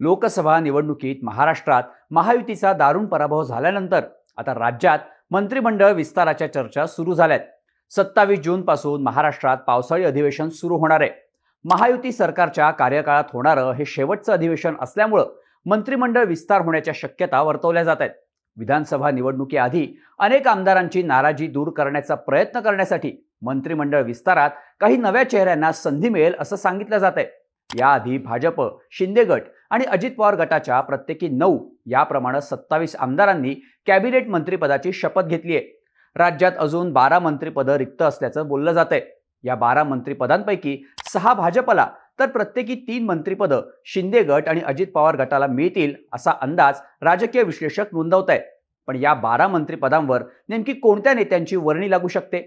लोकसभा निवडणुकीत महाराष्ट्रात महायुतीचा दारुण पराभव झाल्यानंतर आता राज्यात मंत्रिमंडळ विस्ताराच्या चर्चा सुरू झाल्यात. सत्तावीस जूनपासून महाराष्ट्रात पावसाळी अधिवेशन सुरू होणार आहे. महायुती सरकारच्या कार्यकाळात होणारं हे शेवटचं अधिवेशन असल्यामुळं मंत्रिमंडळ विस्तार होण्याच्या शक्यता वर्तवल्या जात आहेत. विधानसभा निवडणुकीआधी अनेक आमदारांची नाराजी दूर करण्याचा प्रयत्न करण्यासाठी मंत्रिमंडळ विस्तारात काही नव्या चेहऱ्यांना संधी मिळेल असं सांगितलं जात आहे. याआधी भाजप शिंदे गट आणि अजित पवार गटाच्या प्रत्येकी नऊ याप्रमाणे सत्तावीस आमदारांनी कॅबिनेट मंत्रिपदाची शपथ घेतली आहे. राज्यात अजून बारा मंत्रिपदं रिक्त असल्याचं बोललं जात आहे या बारा मंत्रिपदांपैकी सहा भाजपला तर प्रत्येकी तीन मंत्रिपदं शिंदे गट आणि अजित पवार गटाला मिळतील असा अंदाज राजकीय विश्लेषक नोंदवत आहेत पण या बारा मंत्रिपदांवर नेमकी कोणत्या नेत्यांची वर्णी लागू शकते?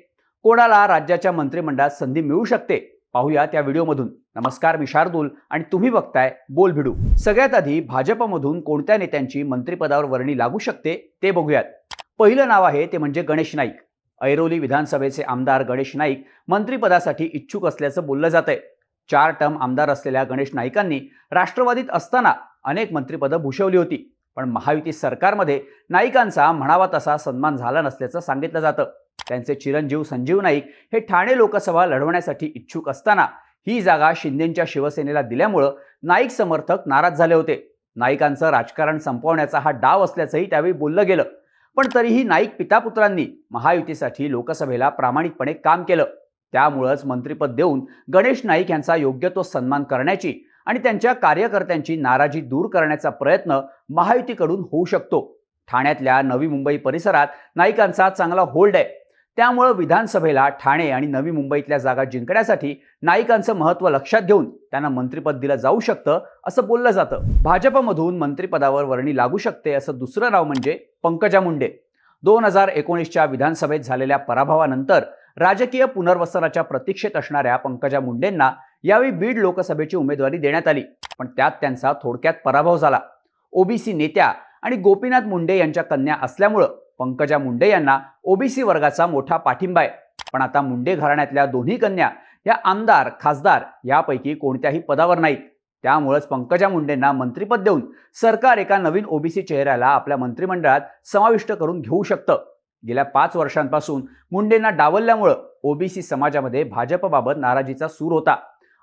कोणाला राज्याच्या मंत्रिमंडळात संधी मिळू शकते? पाहूया त्या व्हिडिओमधून. नमस्कार मी शार्दूल आणि तुम्ही बघताय बोल भिडू. सगळ्यात आधी भाजपमधून कोणत्या नेत्यांची मंत्रिपदावर वर्णी लागू शकते ते बघूयात. पहिलं नाव आहे ते म्हणजे गणेश नाईक. ऐरोली विधानसभेचे आमदार गणेश नाईक मंत्रिपदासाठी इच्छुक असल्याचं बोललं जात आहे चार टर्म आमदार असलेल्या गणेश नाईकांनी राष्ट्रवादीत असताना अनेक मंत्रिपदं भूषवली होती. पण महायुती सरकारमध्ये नाईकांचा म्हणावा तसा सन्मान झाला नसल्याचं सांगितलं जातं. त्यांचे चिरंजीव संजीव नाईक हे ठाणे लोकसभा लढवण्यासाठी इच्छुक असताना ही जागा शिंदेच्या शिवसेनेला दिल्यामुळं नाईक समर्थक नाराज झाले होते. नाईकांचं राजकारण संपवण्याचा हा डाव असल्याचंही त्यावेळी बोललं गेलं. पण तरीही नाईक पितापुत्रांनी महायुतीसाठी लोकसभेला प्रामाणिकपणे काम केलं. त्यामुळंच मंत्रिपद देऊन गणेश नाईक यांचा योग्य तो सन्मान करण्याची आणि त्यांच्या कार्यकर्त्यांची नाराजी दूर करण्याचा प्रयत्न महायुतीकडून होऊ शकतो. ठाण्यातल्या नवी मुंबई परिसरात नाईकांचा चांगला होल्ड आहे. त्यामुळं विधानसभेला ठाणे आणि नवी मुंबईतल्या जागा जिंकण्यासाठी नाईकांचं महत्त्व लक्षात घेऊन त्यांना मंत्रिपद दिलं जाऊ शकतं असं बोललं जातं. भाजपमधून मंत्रिपदावर वर्णी लागू शकते असं दुसरं नाव म्हणजे पंकजा मुंडे. दोन हजार एकोणीसच्या विधानसभेत झालेल्या पराभवानंतर राजकीय पुनर्वसनाच्या प्रतीक्षेत असणाऱ्या पंकजा मुंडेंना यावेळी बीड लोकसभेची उमेदवारी देण्यात आली. पण त्यात त्यांचा थोडक्यात पराभव झाला. ओबीसी नेत्या आणि गोपीनाथ मुंडे यांच्या कन्या असल्यामुळं पंकजा मुंडे यांना ओबीसी वर्गाचा मोठा पाठिंबा आहे. पण आता मुंडे घराण्यातल्या दोन्ही कन्या या आमदार खासदार यापैकी कोणत्याही पदावर नाहीत. त्यामुळंच पंकजा मुंडेंना मंत्रिपद देऊन सरकार एका नवीन ओबीसी चेहऱ्याला आपल्या मंत्रिमंडळात समाविष्ट करून घेऊ शकतं. गेल्या पाच वर्षांपासून मुंडेंना डावलल्यामुळं ओबीसी समाजामध्ये भाजपबाबत नाराजीचा सूर होता.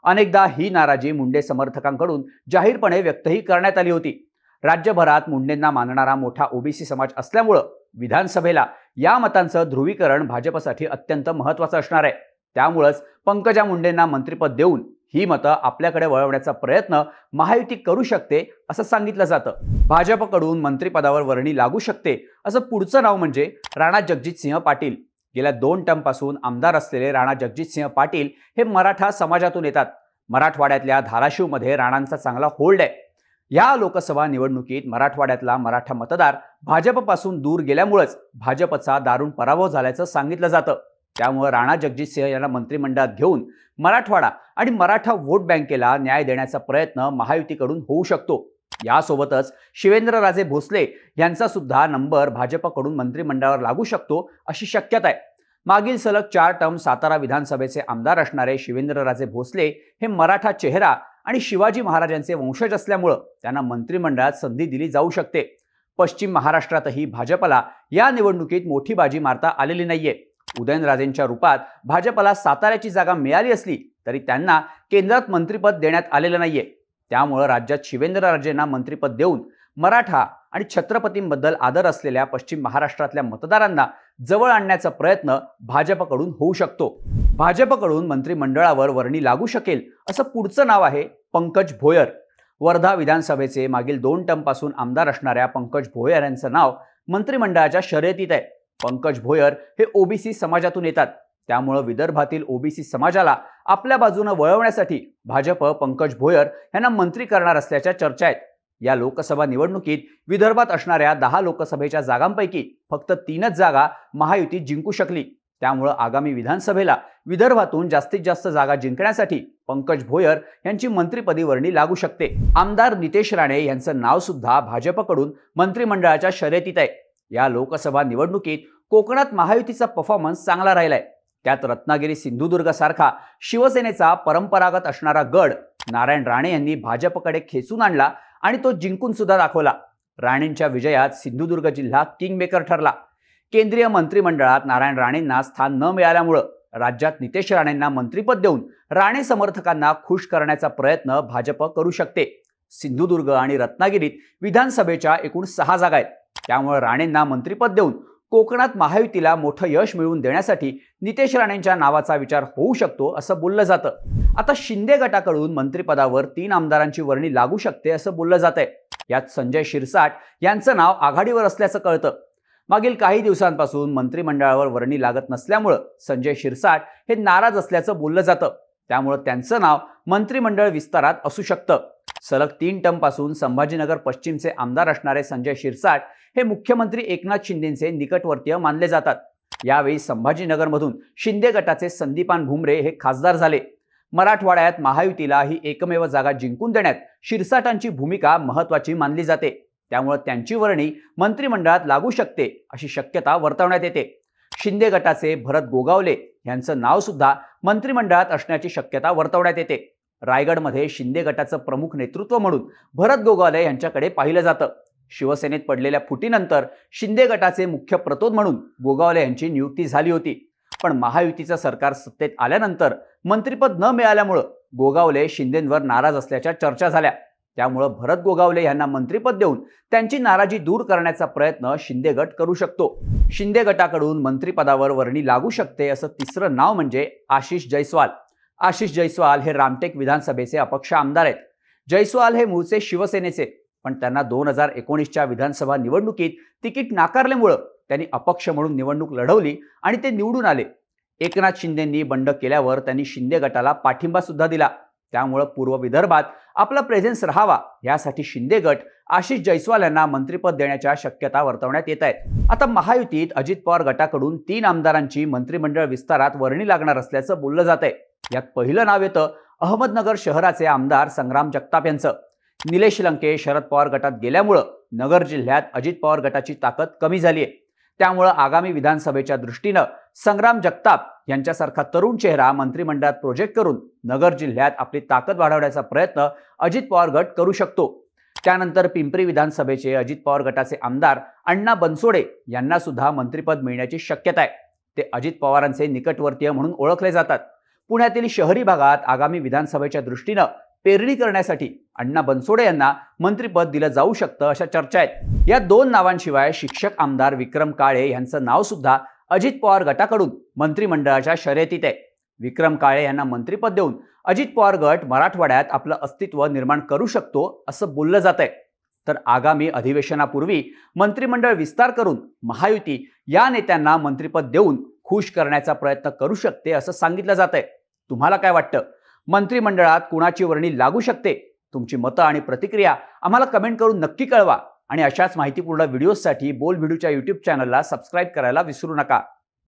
अनेकदा ही नाराजी मुंडे समर्थकांकडून जाहीरपणे व्यक्तही करण्यात आली होती. राज्यभरात मुंडेंना मानणारा मोठा ओबीसी समाज असल्यामुळं विधानसभेला या मतांचं ध्रुवीकरण भाजपसाठी अत्यंत महत्त्वाचं असणार आहे. त्यामुळंच पंकजा मुंडेंना मंत्रिपद देऊन ही मतं आपल्याकडे वळवण्याचा प्रयत्न महायुती करू शकते असं सांगितलं जातं. भाजपकडून मंत्रिपदावर वर्णी लागू शकते असं पुढचं नाव म्हणजे राणा जगजितसिंह पाटील. गेल्या दोन टर्मपासून आमदार असलेले राणा जगजितसिंह पाटील हे मराठा समाजातून येतात. मराठवाड्यातल्या धाराशिवमध्ये राणांचा चांगला होल्ड आहे. या लोकसभा निवडणुकीत मराठवाड्यातला मराठा मतदार भाजपपासून दूर गेल्यामुळंच भाजपचा दारुण पराभव झाल्याचं सांगितलं जातं. त्यामुळे राणा जगजित सिंह यांना मंत्रिमंडळात घेऊन मराठवाडा आणि मराठा वोट बँकेला न्याय देण्याचा प्रयत्न महायुतीकडून होऊ शकतो. यासोबतच शिवेंद्रराजे भोसले यांचा सुद्धा नंबर भाजपकडून मंत्रिमंडळावर लागू शकतो अशी शक्यता आहे. मागील सलग चार टर्म सातारा विधानसभेचे आमदार असणारे शिवेंद्रराजे भोसले हे मराठा चेहरा आणि शिवाजी महाराजांचे वंशज असल्यामुळं त्यांना मंत्रिमंडळात संधी दिली जाऊ शकते. पश्चिम महाराष्ट्रातही भाजपला या निवडणुकीत मोठी बाजी मारता आलेली नाहीये. उदयनराजेंच्या रूपात भाजपला साताऱ्याची जागा मिळाली असली तरी त्यांना केंद्रात मंत्रिपद देण्यात आलेलं नाहीये. त्यामुळं राज्यात शिवेंद्रराजेंना मंत्रिपद देऊन मराठा आणि छत्रपतींबद्दल आदर असलेल्या पश्चिम महाराष्ट्रातल्या मतदारांना जवळ आणण्याचा प्रयत्न भाजपकडून होऊ शकतो. भाजपकडून मंत्रिमंडळावर वर्णी लागू शकेल असं पुढचं नाव आहे पंकज भोयर. वर्धा विधानसभेचे मागील दोन टर्मपासून आमदार असणाऱ्या पंकज भोयर यांचं नाव मंत्रिमंडळाच्या शर्यतीत आहे. पंकज भोयर हे ओबीसी समाजातून येतात. त्यामुळं विदर्भातील ओबीसी समाजाला आपल्या बाजूनं वळवण्यासाठी भाजप पंकज भोयर यांना मंत्री करणार असल्याच्या चर्चा आहेत. या लोकसभा निवडणुकीत विदर्भात असणाऱ्या दहा लोकसभेच्या जागांपैकी फक्त तीनच जागा महायुती जिंकू शकली. त्यामुळं आगामी विधानसभेला विदर्भातून जास्तीत जास्त जागा जिंकण्यासाठी पंकज भोयर यांची मंत्रिपदी वर्णी लागू शकते. आमदार नितेश राणे यांचं नाव सुद्धा भाजपकडून मंत्रिमंडळाच्या शर्यतीत आहे. या लोकसभा निवडणुकीत कोकणात महायुतीचा परफॉर्मन्स चांगला राहिलाय. त्यात रत्नागिरी सिंधुदुर्गसारखा शिवसेनेचा परंपरागत असणारा गड नारायण राणे यांनी भाजपकडे खेचून आणला आणि तो जिंकून सुद्धा दाखवला. राणेंच्या विजयात सिंधुदुर्ग जिल्हा किंगमेकर ठरला. केंद्रीय मंत्रिमंडळात नारायण राणेंना स्थान न मिळाल्यामुळं राज्यात नितेश राणेंना मंत्रिपद देऊन राणे समर्थकांना खुश करण्याचा प्रयत्न भाजप करू शकते. सिंधुदुर्ग आणि रत्नागिरीत विधानसभेच्या एकूण सहा जागा आहेत. त्यामुळे राणेंना मंत्रिपद देऊन कोकणात महायुतीला मोठं यश मिळवून देण्यासाठी नितेश राणेंच्या नावाचा विचार होऊ शकतो असं बोललं जातं. आता शिंदे गटाकडून मंत्रिपदावर तीन आमदारांची वर्णी लागू शकते असं बोललं जात आहे यात संजय शिरसाट यांचं नाव आघाडीवर असल्याचं कळतं. मागील काही दिवसांपासून मंत्रिमंडळावर वर्णी लागत नसल्यामुळं संजय शिरसाट हे नाराज असल्याचं बोललं जातं. त्यामुळं त्यांचं नाव मंत्रिमंडळ विस्तारात असू शकतं. सलग तीन टर्मपासून संभाजीनगर पश्चिमचे आमदार असणारे संजय शिरसाट हे मुख्यमंत्री एकनाथ शिंदेचे निकटवर्तीय मानले जातात. यावेळी संभाजीनगरमधून शिंदे गटाचे संदीपान भुमरे हे खासदार झाले. मराठवाड्यात महायुतीला ही एकमेव जागा जिंकून देण्यात शिरसाटांची भूमिका महत्वाची मानली जाते. त्यामुळे त्यांची वर्णी मंत्रिमंडळात लागू शकते अशी शक्यता वर्तवण्यात येते. शिंदे गटाचे भरत गोगावले यांचं नाव सुद्धा मंत्रिमंडळात असण्याची शक्यता वर्तवण्यात येते. रायगडमध्ये शिंदे गटाचं प्रमुख नेतृत्व म्हणून भरत गोगावले यांच्याकडे पाहिलं जातं. शिवसेनेत पडलेल्या फुटीनंतर शिंदे गटाचे मुख्य प्रतोद म्हणून गोगावले यांची नियुक्ती झाली होती. पण महायुतीचं सरकार सत्तेत आल्यानंतर मंत्रिपद न मिळाल्यामुळं गोगावले शिंदेंवर नाराज असल्याच्या चर्चा झाल्या. त्यामुळं भरत गोगावले यांना मंत्रिपद देऊन त्यांची नाराजी दूर करण्याचा प्रयत्न शिंदे गट करू शकतो. शिंदे गटाकडून मंत्रिपदावर वर्णी लागू शकते असं तिसरं नाव म्हणजे आशिष जयस्वाल आशिष जयस्वाल हे रामटेक विधानसभेचे अपक्ष आमदार आहेत. जयस्वाल हे मूळचे शिवसेनेचे पण त्यांना दोन हजार एकोणीसच्या विधानसभा निवडणुकीत तिकीट नाकारल्यामुळं त्यांनी अपक्ष म्हणून निवडणूक लढवली आणि ते निवडून आले. एकनाथ शिंदेंनी बंड केल्यावर त्यांनी शिंदे गटाला पाठिंबा सुद्धा दिला. त्यामुळं पूर्व विदर्भात आपला प्रेझेन्स राहावा यासाठी शिंदे गट आशिष जयस्वाल यांना मंत्रिपद देण्याच्या शक्यता वर्तवण्यात येत आहेत आता महायुतीत अजित पवार गटाकडून तीन आमदारांची मंत्रिमंडळ विस्तारात वर्णी लागणार असल्याचं बोललं जात आहे यात पहिलं नाव येतं अहमदनगर शहराचे आमदार संग्राम जगताप यांचं. निलेश लंके शरद पवार गटात गेल्यामुळं नगर जिल्ह्यात अजित पवार गटाची ताकद कमी झाली आहे त्यामुळं आगामी विधानसभेच्या दृष्टीनं संग्राम जगताप यांच्यासारखा तरुण चेहरा मंत्रिमंडळात प्रोजेक्ट करून नगर जिल्ह्यात आपली ताकद वाढवण्याचा प्रयत्न अजित पवार गट करू शकतो. त्यानंतर पिंपरी विधानसभेचे अजित पवार गटाचे आमदार अण्णा बनसोडे यांना सुद्धा मंत्रिपद मिळण्याची शक्यता आहे ते अजित पवारांचे निकटवर्तीय म्हणून ओळखले जातात. पुण्यातील शहरी भागात आगामी विधानसभेच्या दृष्टीनं पेरणी करण्यासाठी अण्णा बनसोडे यांना मंत्रिपद दिलं जाऊ शकतं अशा चर्चा आहेत. या दोन नावांशिवाय शिक्षक आमदार विक्रम काळे यांचं नाव सुद्धा अजित पवार गटाकडून मंत्रिमंडळाच्या शर्यतीत आहे. विक्रम काळे यांना मंत्रिपद देऊन अजित पवार गट मराठवाड्यात आपलं अस्तित्व निर्माण करू शकतो असं बोललं जात आहे तर आगामी अधिवेशनापूर्वी मंत्रिमंडळ विस्तार करून महायुती या नेत्यांना मंत्रिपद देऊन खुश करण्याचा प्रयत्न करू शकते असं सांगितलं जात आहे तुम्हाला काय वाटतं? मंत्रिमंडळात कुणाची वर्णी लागू शकते? तुमची मतं आणि प्रतिक्रिया आम्हाला कमेंट करून नक्की कळवा. आणि अशाच माहितीपूर्ण व्हिडिओजसाठी बोल व्हिडिओच्या यूट्यूब चॅनलला सबस्क्राईब करायला विसरू नका.